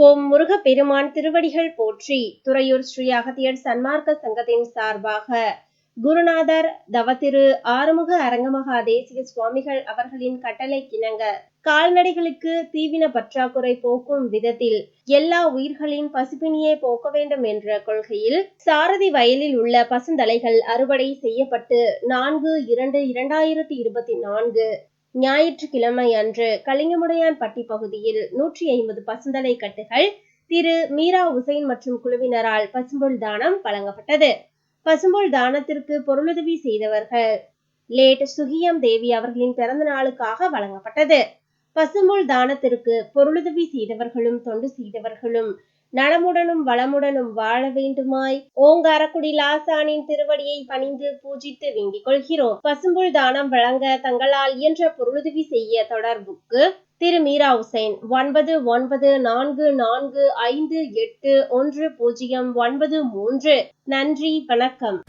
ஓம் முருகப்பெருமான் திருவடிகள் போற்றி துறையூர் ஸ்ரீ அகத்தியர் சன்மார்க்க சங்கத்தின் சார்பாக குருநாதர் தவத்திரு ஆறுமுக அரங்கமகா தேசிய சுவாமிகள் அவர்களின் கட்டளை கிணங்க கால்நடைகளுக்கு தீவின பற்றாக்குறை போக்கும் விதத்தில் எல்லா உயிர்களின் பசுப்பினியை போக்க வேண்டும் என்ற கொள்கையில் சாரதி வயலில் உள்ள பசுந்தலைகள் அறுவடை செய்யப்பட்டு நான்கு இரண்டு இரண்டாயிரத்தி இருபத்தி நான்கு ஞாயிற்றுக்கிழமை அன்று கலிங்கமுடையான்பட்டி பகுதியில் நூற்றி ஐம்பது பசுந்தலை கட்டுகள் திரு மீரா உசைன் மற்றும் குழுவினரால் பசும்பொல் தானம் வழங்கப்பட்டது. பசும்பொல் தானத்திற்கு பொருளுதவி செய்தவர்கள். லேட் சுகியம் தேவி அவர்களின் பிறந்த நாளுக்காக வழங்கப்பட்டது. பசும்பொல் தானத்திற்கு பொருளுதவி செய்தவர்களும் தொண்டு செய்தவர்களும் நலமுடனும் வளமுடனும் வாழ வேண்டுமாய். ஓங்காரக்குடி லாசானின் திருவடியை பணிந்து பூஜித்து வேண்டிக் கொள்கிறோம். பசும்புல் தானம் வழங்க தங்களால் இயன்ற பொருளுதவி செய்ய தொடர்புக்கு திரு மீரா உசைன் ஒன்பது ஒன்பது நான்கு நான்கு ஐந்து எட்டு ஒன்று பூஜ்ஜியம் ஒன்பது மூன்று. நன்றி வணக்கம்.